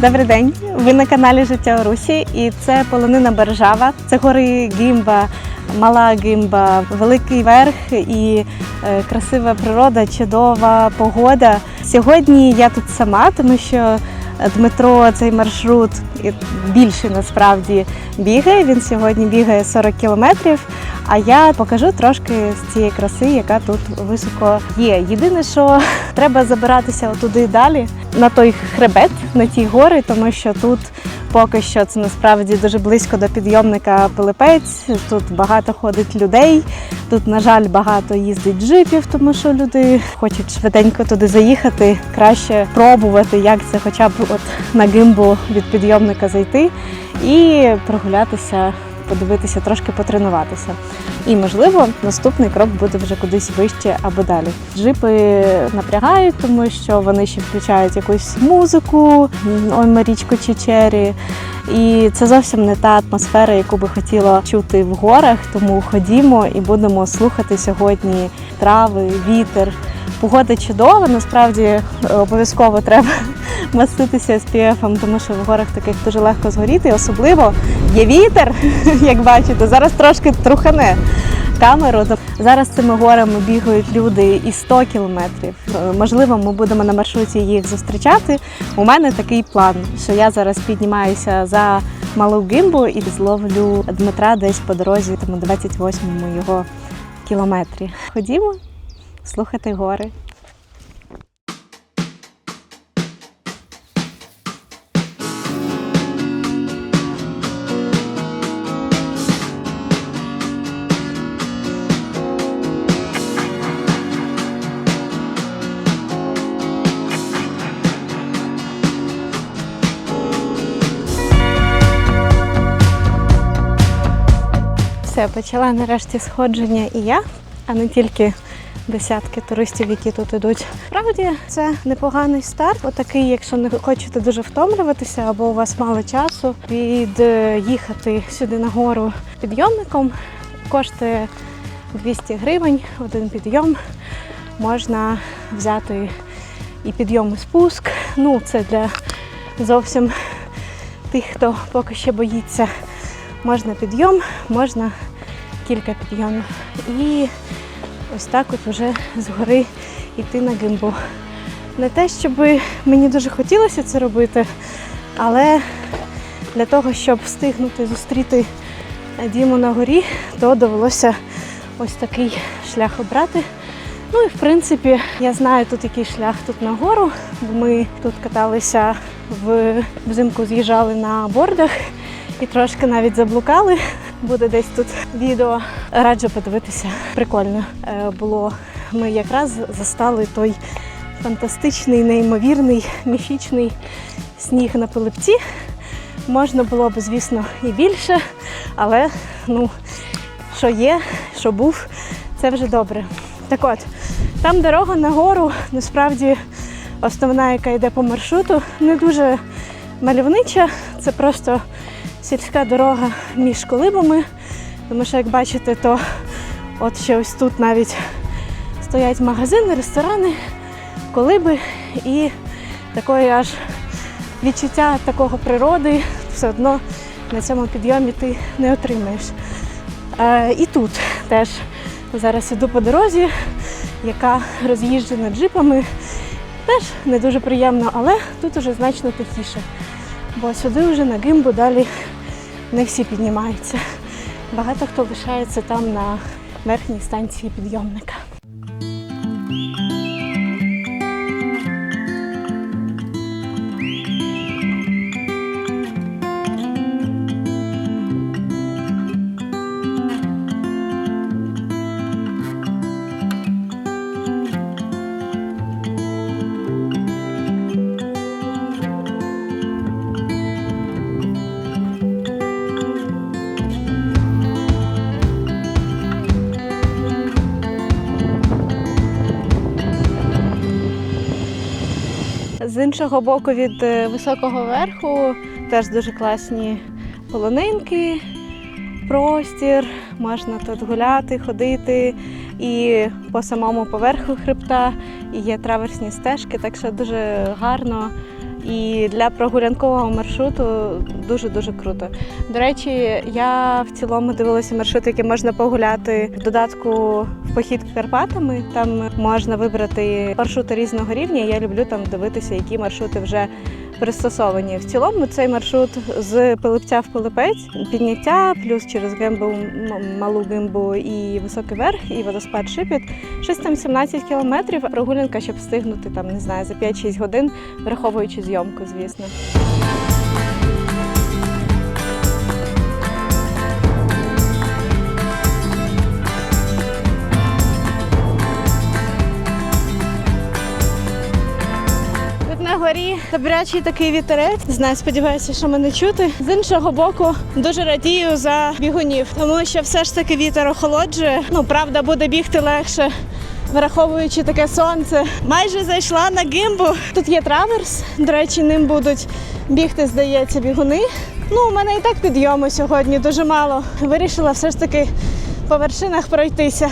Добрий день. Ви на каналі Життя у Русі, і це полонина Бережава. Це гори Гімба, мала Гімба, великий верх і е, красива природа, чудова погода. Сьогодні я тут сама, тому що Дмитро цей маршрут більше насправді бігає. Він сьогодні бігає 40 кілометрів. А я покажу трошки з цієї краси, яка тут високо є. Єдине, що треба забиратися отуди далі, на той хребет, на ті гори, тому що тут поки що це насправді дуже близько до підйомника Пилипець. Тут багато ходить людей. Тут, на жаль, багато їздить джипів, тому що люди хочуть швиденько туди заїхати. Краще пробувати, як це, хоча б от на гимбу від підйомника зайти і прогулятися подивитися, трошки потренуватися. І, можливо, наступний крок буде вже кудись вище або далі. Джипи напрягають, тому що вони ще включають якусь музику, ой, Марічко Чечері. І це зовсім не та атмосфера, яку би хотіла чути в горах. Тому ходімо і будемо слухати сьогодні трави, вітер. Погода чудова, насправді е, обов'язково треба маститися SPF, тому що в горах таких дуже легко згоріти. Особливо є вітер, як бачите, зараз трошки трухане камеру. Зараз цими горами бігають люди і 100 кілометрів. Е, Можливо, ми будемо на маршруті їх зустрічати. У мене такий план, що я зараз піднімаюся за Малу Гимбу і зловлю Дмитра десь по дорозі, тому 28-му його кілометрі. Ходімо слухати гори. Все, почала нарешті сходження і я, а не тільки десятки туристів, які тут ідуть. Справді це непоганий старт. Отакий, якщо не хочете дуже втомлюватися або у вас мало часу, від'їхати сюди на гору підйомником коштує 200 гривень один підйом. Можна взяти і підйом і спуск. Ну, це для зовсім тих, хто поки ще боїться. Можна підйом, можна кілька підйомів. І ось так от вже згори йти на гимбу. Не те, щоб мені дуже хотілося це робити, але для того, щоб встигнути зустріти Діму на горі, то довелося ось такий шлях обрати. Ну і в принципі, я знаю тут який шлях тут на гору, ми тут каталися в взимку, з'їжджали на бордах і трошки навіть заблукали. Буде десь тут відео. Раджу подивитися. Прикольно е, було. Ми якраз застали той фантастичний, неймовірний, міфічний сніг на Пилипці. Можна було б, звісно, і більше, але ну, що є, що був, це вже добре. Так от, там дорога нагору, насправді основна, яка йде по маршруту, не дуже мальовнича. Це просто сільська дорога між колибами. Тому що, як бачите, то от ще ось тут навіть стоять магазини, ресторани, колиби і такої аж відчуття такого природи все одно на цьому підйомі ти не отримаєш. Е, і тут теж зараз іду по дорозі, яка роз'їжджена джипами. Теж не дуже приємно, але тут уже значно тихіше. Бо сюди вже на гимбу далі не всі піднімаються. Багато хто лишається там на верхній станції підйомника. З іншого боку, від е, високого верху теж дуже класні полонинки, простір, можна тут гуляти, ходити. І по самому поверху хребта, і є траверсні стежки, так що дуже гарно І для прогулянкового маршруту дуже-дуже круто. До речі, я в цілому дивилася маршрут, який можна погуляти в додатку в похід Карпатами. Там можна вибрати маршрути різного рівня. Я люблю там дивитися, які маршрути вже пристосовані. В цілому цей маршрут з Пилипця в Пилипець, підняття, плюс через Гембу, малу Гимбу і високий верх, і водоспад Шипіт. Щось там 17 кілометрів. Прогулянка, щоб встигнути там, не знаю, за 5-6 годин, враховуючи зйомку, звісно. Добрячий такий вітерець. Знаю, сподіваюся, що мене чути. З іншого боку, дуже радію за бігунів, тому що все ж таки вітер охолоджує. Ну, правда, буде бігти легше. Враховуючи таке сонце, майже зайшла на гимбу. Тут є траверс. До речі, ним будуть бігти, здається, бігуни. Ну, у мене і так підйому сьогодні дуже мало. Вирішила все ж таки по вершинах пройтися.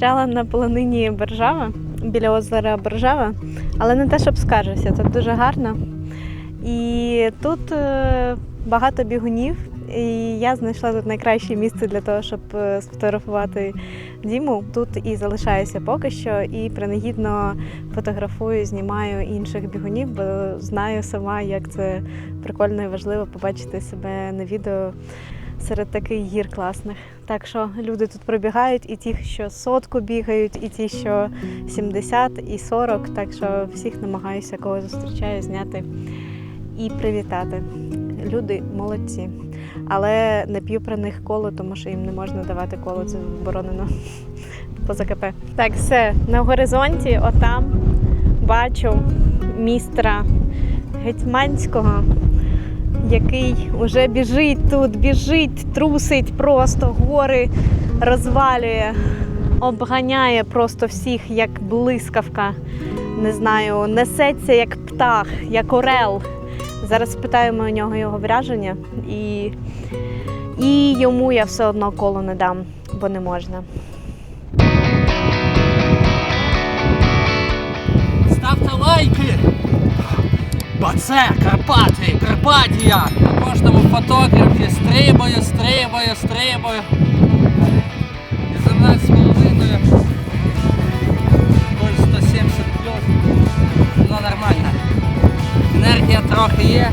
Застряла на полонині Боржава, біля озера Боржава, але не те, щоб скаржився, це дуже гарно. І тут е, багато бігунів, і я знайшла тут найкраще місце для того, щоб е, сфотографувати Діму. Тут і залишаюся поки що, і принагідно фотографую, знімаю інших бігунів, бо знаю сама, як це прикольно і важливо побачити себе на відео серед таких гір класних. Так що люди тут пробігають, і ті, що сотку бігають, і ті, що 70 і 40. Так що всіх намагаюся, кого зустрічаю, зняти і привітати. Люди молодці. Але не п'ю про них коло, тому що їм не можна давати коло, це заборонено поза КП. Так, все, на горизонті, отам бачу містра Гетьманського, який уже біжить тут, біжить, трусить просто гори, розвалює, обганяє просто всіх як блискавка. Не знаю, несеться як птах, як орел. Зараз спитаємо у нього його враження, і, і йому я все одно коло не дам, бо не можна. Бо це Карпати, Карпатія! На кожному фотографі стрибаю, стрибаю, стрибаю. 18 з половиною. Коль 170 плюс. Ну нормально. Енергія трохи є.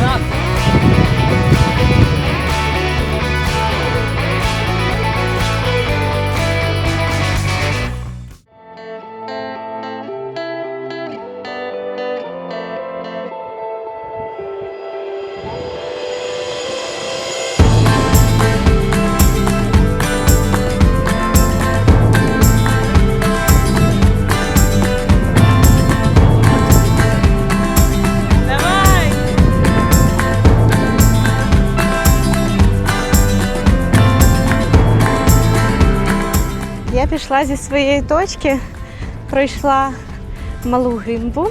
Так. Пішла зі своєї точки, пройшла малу гимбу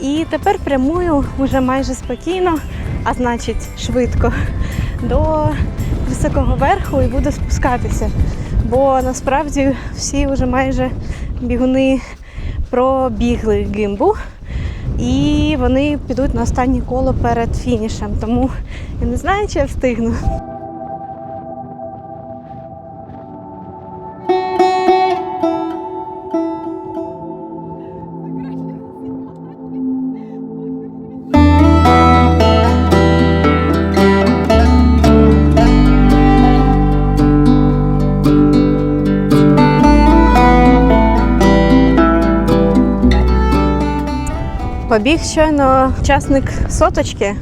і тепер прямую вже майже спокійно, а значить швидко, до високого верху і буду спускатися. Бо насправді всі вже майже бігуни пробігли гимбу. І вони підуть на останнє коло перед фінішем. Тому я не знаю, чи я встигну. Побіг щойно учасник соточки,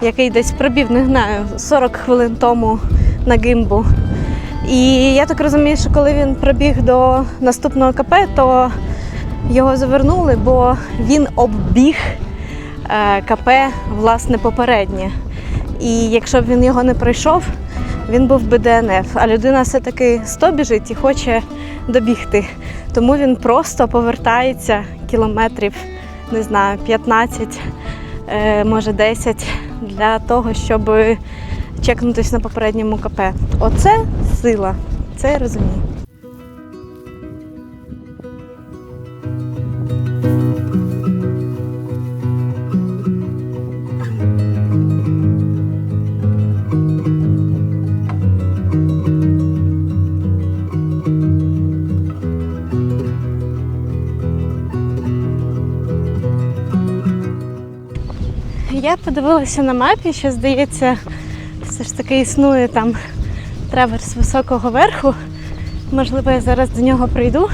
який десь пробіг, не знаю, 40 хвилин тому на гимбу. І я так розумію, що коли він пробіг до наступного КП, то його завернули, бо він оббіг е, КП власне попереднє. І якщо б він його не пройшов, він був би ДНФ. А людина все-таки 100 біжить і хоче добігти. Тому він просто повертається кілометрів, не знаю, 15, е, може 10 для того, щоб чекнутися на попередньому КП. Оце сила, це я розумію. Подивилася на мапі, що здається, все ж таки існує там траверс високого верху. Можливо, я зараз до нього прийду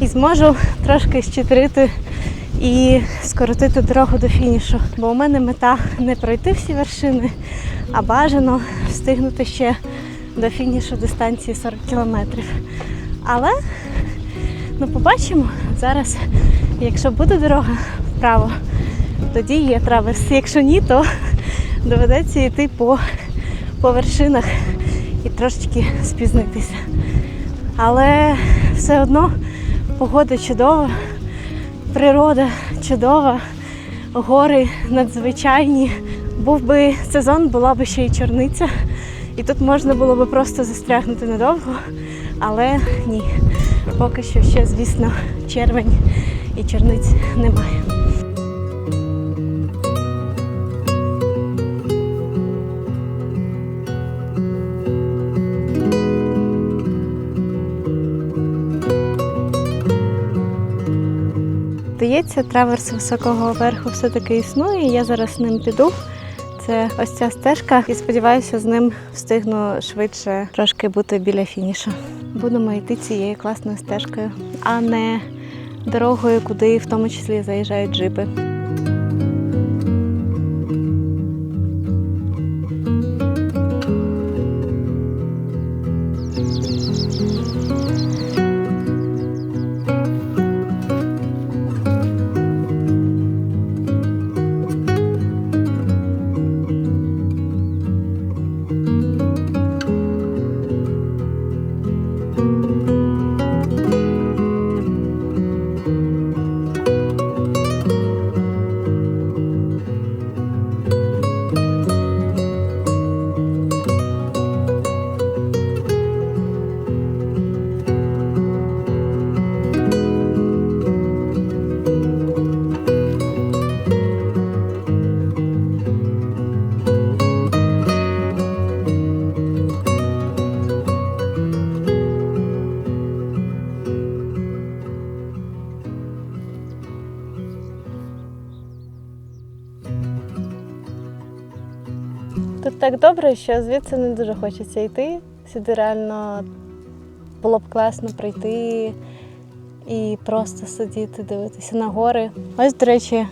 і зможу трошки щитрити і скоротити дорогу до фінішу. Бо у мене мета не пройти всі вершини, а бажано встигнути ще до фінішу дистанції 40 кілометрів. Але ну, побачимо зараз, якщо буде дорога вправо, тоді є траверс. Якщо ні, то доведеться йти по, по вершинах і трошечки спізнитися. Але все одно погода чудова, природа чудова, гори надзвичайні. Був би сезон, була б ще й чорниця. І тут можна було би просто застрягнути надовго, але ні. Поки що ще, звісно, червень і чорниць немає. Здається, траверс високого верху все-таки існує. Я зараз ним піду. Це ось ця стежка, і сподіваюся, з ним встигну швидше трошки бути біля фінішу. Будемо йти цією класною стежкою, а не дорогою, куди в тому числі заїжджають джипи. Тут так добре, що звідси не дуже хочеться йти. Сюди реально було б класно прийти і просто сидіти, дивитися на гори. Ось, до речі,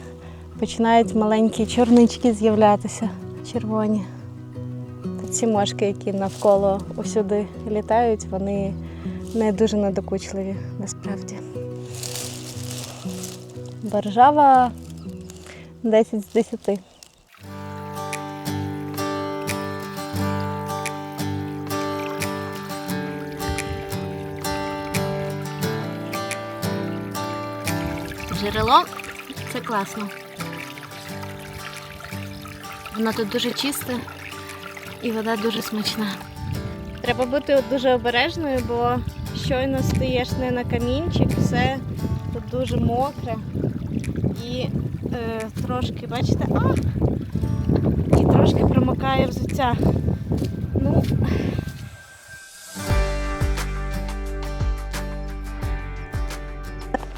починають маленькі чорнички з'являтися, червоні. Ці мошки, які навколо усюди літають, вони не дуже надокучливі насправді. Боржава 10 з 10. Джерело це класно. Воно тут дуже чисте і вода дуже смачна. Треба бути дуже обережною, бо щойно стаєш не на камінчик, все тут дуже мокре. І е, трошки, бачите, а! І трошки промокає взуття. Ну,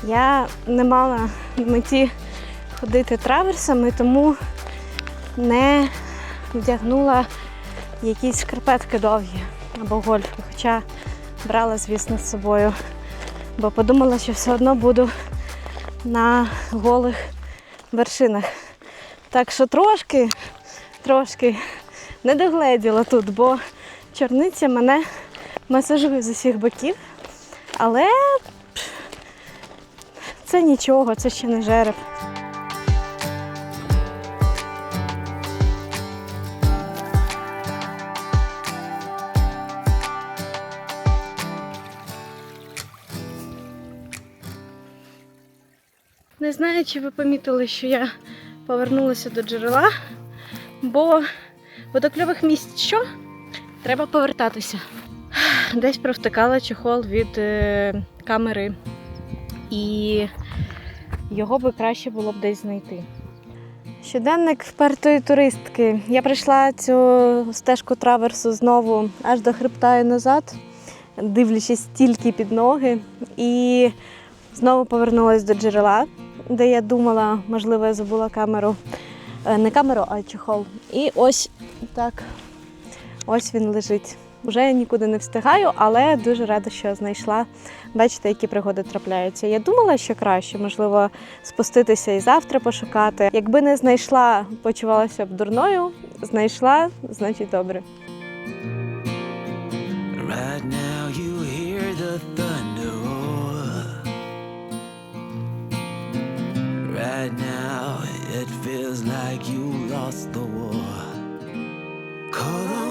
Я не мала в меті ходити траверсами, тому не вдягнула якісь шкарпетки довгі або гольфи. Хоча брала, звісно, з собою, бо подумала, що все одно буду на голих вершинах. Так що трошки, трошки не догледіла тут, бо чорниця мене масажує з усіх боків. Але це нічого, це ще не жереб. Не знаю, чи ви помітили, що я повернулася до джерела, бо водокльових місць що? Треба повертатися. Десь провтикала чехол від е, камери, і його би краще було б десь знайти. Щоденник впертої туристки. Я прийшла цю стежку траверсу знову аж до хребта і назад, дивлячись тільки під ноги. І знову повернулася до джерела, де я думала, можливо, я забула камеру. Е, Не камеру, а чехол. І ось так, ось він лежить. Вже нікуди не встигаю, але дуже рада, що знайшла. Бачите, які пригоди трапляються. Я думала, що краще, можливо, спуститися і завтра пошукати. Якби не знайшла, почувалася б дурною. Знайшла, значить добре. Right now you hear the thunder. Right now it feels like you lost the war. Call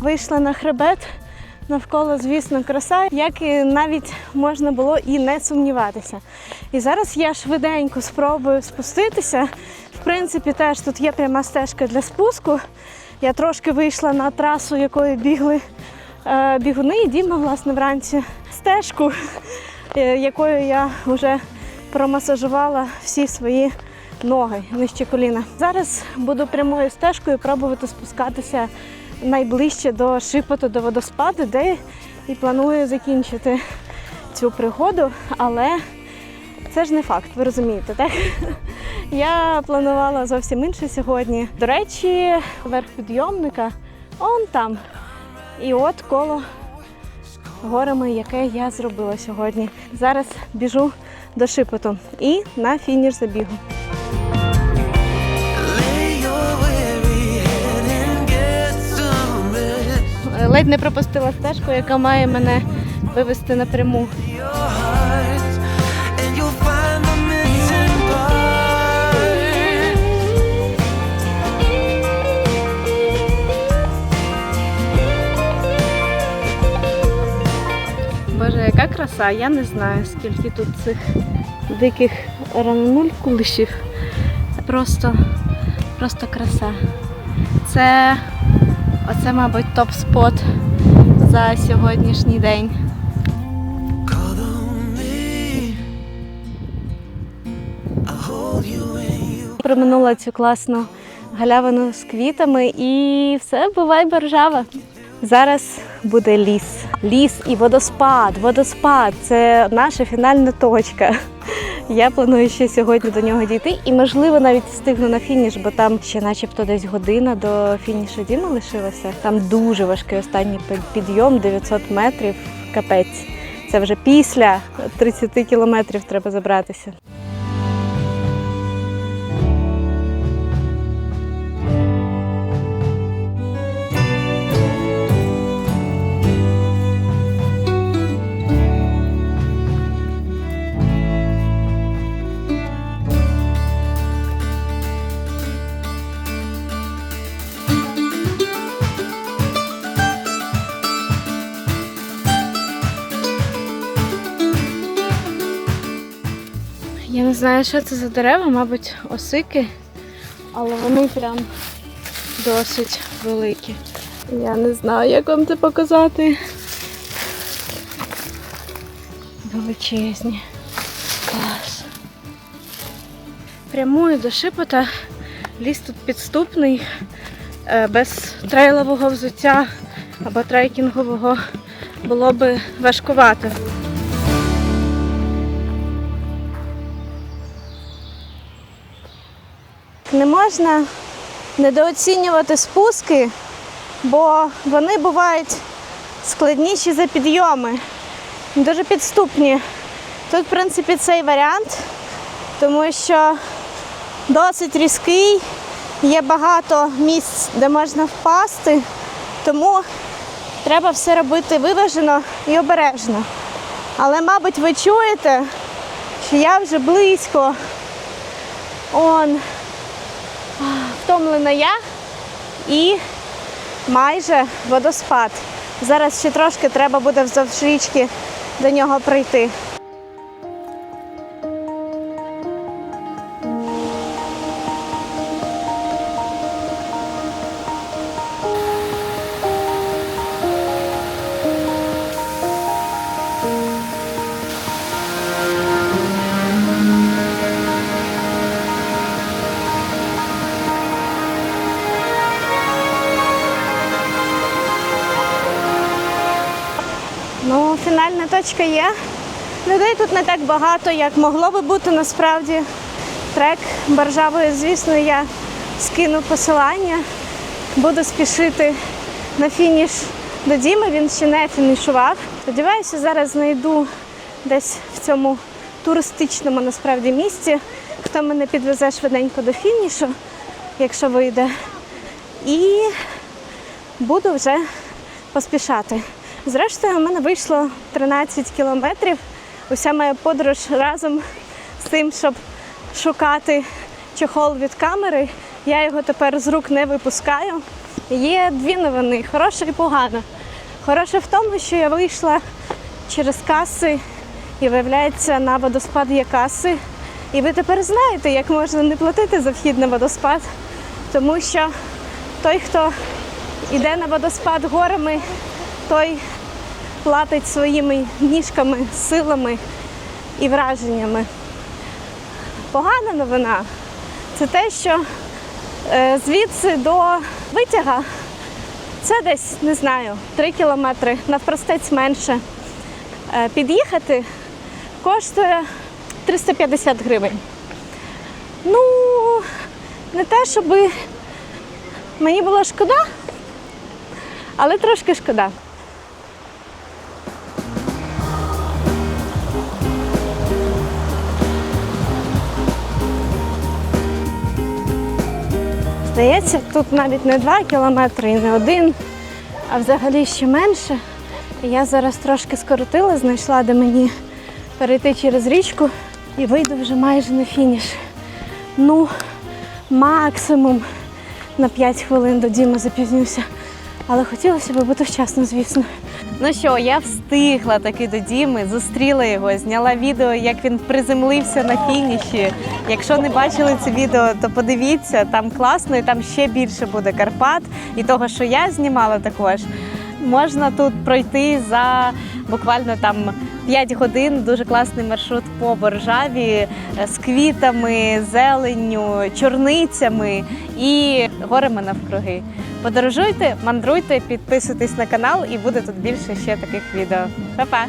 Вийшла на хребет. Навколо, звісно, краса, як і навіть можна було і не сумніватися. І зараз я швиденько спробую спуститися. В принципі, теж тут є пряма стежка для спуску. Я трошки вийшла на трасу, якою бігли е, бігуни, і Діма, власне, вранці стежку, е, якою я вже промасажувала всі свої ноги нижче коліна. Зараз буду прямою стежкою пробувати спускатися найближче до шипоту до водоспаду, де і планую закінчити цю пригоду, але це ж не факт, ви розумієте, так? Я планувала зовсім інше сьогодні. До речі, верх підйомника он там. І от коло горами, яке я зробила сьогодні. Зараз біжу до шипоту і на фініш забігу. Ледь не пропустила стежку, яка має мене вивести напряму. Боже, яка краса, я не знаю, скільки тут цих диких раннулькулишів. Просто, просто краса. Це, оце, мабуть, топ-спот за сьогоднішній день. Проминула цю класну галявину з квітами і все, бувай боржава. Зараз буде ліс. Ліс і водоспад. Водоспад це наша фінальна точка. Я планую ще сьогодні до нього дійти і, можливо, навіть встигну на фініш, бо там ще начебто десь година до фінішу Діма лишилася. Там дуже важкий останній підйом 900 метрів. Капець. Це вже після 30 кілометрів треба забратися. Знаю, що це за дерева, мабуть, осики, але вони прям досить великі. Я не знаю, як вам це показати. Величезні. Клас. Прямую до шипота. Ліс тут підступний, е, без трейлового взуття або трекінгового було би важкувато. Не можна недооцінювати спуски, бо вони бувають складніші за підйоми, дуже підступні. Тут, в принципі, цей варіант, тому що досить різкий, є багато місць, де можна впасти, тому треба все робити виважено і обережно. Але, мабуть, ви чуєте, що я вже близько. Он втомлена я і майже водоспад. Зараз ще трошки треба буде вздовж річки до нього прийти. Є. Людей тут не так багато, як могло би бути насправді. Трек Баржавою, звісно, я скину посилання. Буду спішити на фініш до Діми, він ще не фінішував. Сподіваюся, зараз знайду десь в цьому туристичному насправді місці, хто мене підвезе швиденько до фінішу, якщо вийде. І буду вже поспішати. Зрештою, у мене вийшло 13 кілометрів. Уся моя подорож разом з тим, щоб шукати чохол від камери. Я його тепер з рук не випускаю. Є дві новини: хороша і погана. Хороша в тому, що я вийшла через каси і виявляється, на водоспад є каси. І ви тепер знаєте, як можна не платити за вхід на водоспад, тому що той, хто йде на водоспад горами, той платить своїми ніжками, силами і враженнями. Погана новина це те, що е, звідси до витяга це десь, не знаю, 3 кілометри, навпростець менше. Е, під'їхати коштує 350 гривень. Ну, не те, щоб мені було шкода, але трошки шкода. Здається, тут навіть не 2 кілометри і не один, а взагалі ще менше. Я зараз трошки скоротила, знайшла, де мені перейти через річку і вийду вже майже на фініш. Ну, максимум на 5 хвилин до Діма запізнюся. Але хотілося б бути вчасно, звісно. Ну що, я встигла таки до Діми, зустріла його, зняла відео, як він приземлився на фініші. Якщо не бачили це відео, то подивіться, там класно і там ще більше буде Карпат. І того, що я знімала також. Можна тут пройти за буквально там 5 годин. Дуже класний маршрут по Боржаві е, з квітами, зеленню, чорницями і горами навкруги. Подорожуйте, мандруйте, підписуйтесь на канал і буде тут більше ще таких відео. Па-па!